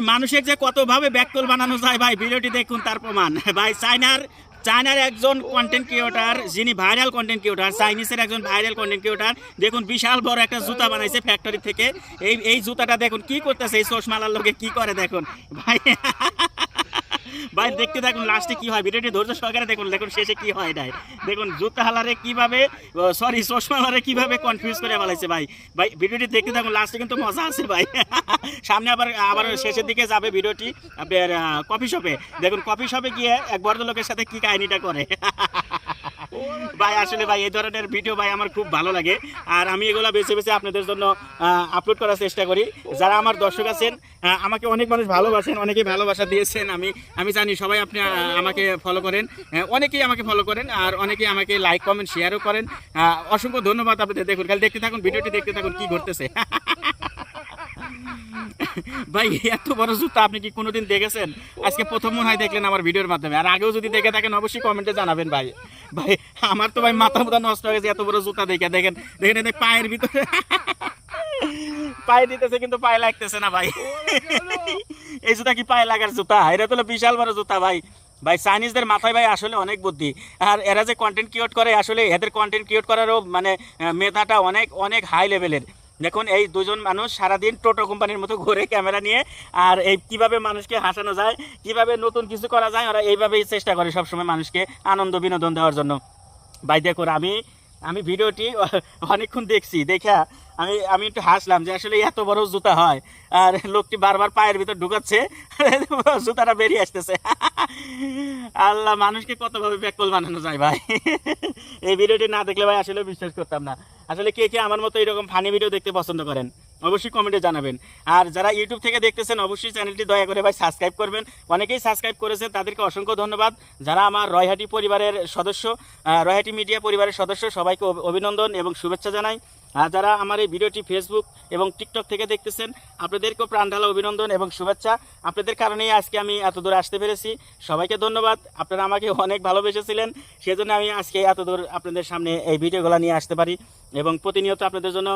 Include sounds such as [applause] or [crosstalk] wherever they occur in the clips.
মানুষের যে কতভাবে ব্যাকতল বানানো যায় ভাই, ভিডিওটি দেখুন, তার প্রমাণ। ভাই, চায়নার চায়নার একজন কন্টেন্ট ক্রিয়েটার যিনি ভাইরাল কন্টেন্ট ক্রিয়েটার চাইনিজের একজন ভাইরাল কন্টেন্ট ক্রিয়েটার দেখুন বিশাল বড় একটা জুতা বানাইছে ফ্যাক্টরি থেকে। এই এই জুতাটা দেখুন, কি করতেছে এই চশমালার লোকে, কি করে দেখুন? ভাই [laughs] ভাই, দেখতে দেখুন লাস্টে কি হয়? ভিডিওটি ধৈর্য সহকারে দেখুন দেখুন শেষে কি হয় নাই দেখুন, জুতা হালারে কীভাবে সরি চশমা হালারে কীভাবে কনফিউজ করে ফেলাইছে ভাই। ভাই, ভিডিওটি দেখতে দেখুন লাস্টে কিন্তু মজা আছে ভাই। [laughs] সামনে আবার আবার শেষের দিকে যাবে ভিডিওটি আপনার কফি শপে দেখুন কফি শপে গিয়ে এক বড় লোকের সাথে কি কাহিনীটা করে। [laughs] ভাই, আসলে ভাই, এই ধরনের ভিডিও ভাই আমার খুব ভালো লাগে। আর আমি এগুলো বেছে বেছে আপনাদের জন্য আপলোড করার চেষ্টা করি। যারা আমার দর্শক আছেন আমাকে অনেক মানুষ ভালোবাসেন অনেকে ভালোবাসা দিয়েছেন। আমি আমি জানি সবাই আপনি আমাকে ফলো করেন। অনেকেই আমাকে ফলো করেন আর অনেকেই আমাকে লাইক কমেন্ট শেয়ারও করেন। অসংখ্য ধন্যবাদ আপনাদের। দেখুন, খালি দেখতে থাকুন ভিডিওটি দেখতে থাকুন, কি ঘটতেছে। [laughs] ভাই, এত বড় জুতা আপনি কি কোনোদিন দেখেছেন? আজকে প্রথম মনে হয় দেখলেন আমার ভিডিওর মাধ্যমে। আর আগেও যদি দেখে থাকেন, অবশ্যই কমেন্টে জানাবেন ভাই। ভাই, আমার তো ভাই মাথা মুথা নষ্ট হয়ে গেছে, এত বড় জুতা দেখে। দেখেন দেখেন এদের পায়ের ভিতরে। পায়ে দিতেছে কিন্তু পায়ে লাগতেছে না ভাই। এই জুতা কি পায়ে লাগার জুতা? এটা তো বিশাল বড় জুতা ভাই। ভাই, চাইনিজদের মাথায় ভাই আসলে অনেক বুদ্ধি। আর এরা যে কন্টেন্ট ক্রিয়েট করে, আসলে এদের কন্টেন্ট ক্রিয়েট করারও মানে মেধাটা অনেক অনেক হাই লেভেলের দেখুন, এই দুজন মানুষ সারাদিন টোটো কোম্পানির মতো ঘুরে ক্যামেরা নিয়ে আর এই কীভাবে মানুষকে হাসানো যায়, কীভাবে নতুন কিছু করা যায়, ওরা এইভাবেই চেষ্টা করে সবসময় মানুষকে আনন্দ, বিনোদন দেওয়ার জন্য। ভাই, দেখুন, আমি আমি ভিডিওটি [laughs] অনেকক্ষণ দেখছি, দেখা, আমি আমি একটু হাসলাম যে আসলে এত বড় জুতা হয়। আর লোকটি বারবার পায়ের ভিতর ঢুকাচ্ছে, [laughs] জুতাটা বেরিয়ে আসতেছে। [laughs] আল্লাহ, মানুষকে কতভাবে ব্যাকল বানানো যায় ভাই? এই ভিডিওটি না দেখলে ভাই, আসলে বিশ্বাস করতাম না। আসলে কে কে আমার মতো এরকম ফানি ভিডিও দেখতে পছন্দ করেন, অবশ্যই কমেন্টে জানাবেন। আর যারা ইউটিউব থেকে দেখতেছেন, অবশ্যই চ্যানেলটি দয়া করে ভাই সাবস্ক্রাইব করবেন। অনেকেই সাবস্ক্রাইব করেছেন, তাদেরকে অসংখ্য ধন্যবাদ। যারা আমার রয়হাটি পরিবারের সদস্য রয়হাটি মিডিয়া পরিবারের সদস্য, সবাইকে অভিনন্দন এবং শুভেচ্ছা জানাই। আর যারা আমার এই ভিডিওটি ফেসবুক এবং টিকটক থেকে দেখতেছেন, আপনাদেরকেও প্রাণঢালা অভিনন্দন এবং শুভেচ্ছা। আপনাদের কারণেই আজকে আমি এত দূর আসতে পেরেছি। সবাইকে ধন্যবাদ। আপনারা আমাকে অনেক ভালোবেসেছিলেন, সেজন্য আমি আজকে এত দূর আপনাদের সামনে এই ভিডিওগুলো নিয়ে আসতে পারি এবং প্রতিনিয়ত আপনাদের জন্য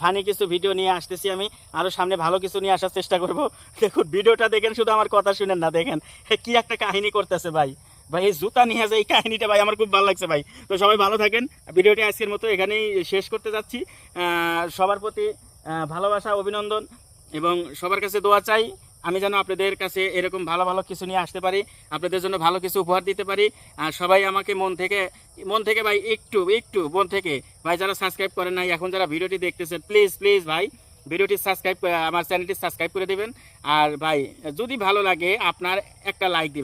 ফানি কিছু ভিডিও নিয়ে আসতেছি আমি। আরও সামনে ভালো কিছু নিয়ে আসার চেষ্টা করব। দেখুন, ভিডিওটা দেখেন, শুধু আমার কথা শুনেন না, দেখেন। কি একটা কাহিনী করতেছে ভাই। ভাই, এই জুতা নিয়ে যায় এই কাহিনিটা ভাই আমার খুব ভালো লাগছে ভাই। তো সবাই ভালো থাকেন। ভিডিওটি আজকের মতো এখানেই শেষ করতে যাচ্ছি। সবার প্রতি ভালোবাসা, অভিনন্দন এবং সবার কাছে দোয়া চাই। আমি যেন আপনাদের কাছে এরকম ভালো ভালো কিছু নিয়ে আসতে পারি, আপনাদের জন্য ভালো কিছু উপহার দিতে পারি। আর সবাই আমাকে মন থেকে মন থেকে ভাই, একটু একটু, মন থেকে। ভাই, যারা সাবস্ক্রাইব করেন নাই, এখন যারা ভিডিওটি দেখতেছেন প্লিজ প্লিজ ভাই, ভিডিওটি সাবস্ক্রাইব আমার চ্যানেলটি সাবস্ক্রাইব করে দেবেন। আর ভাই, যদি ভালো লাগে, আপনার একটা লাইক দিবেন।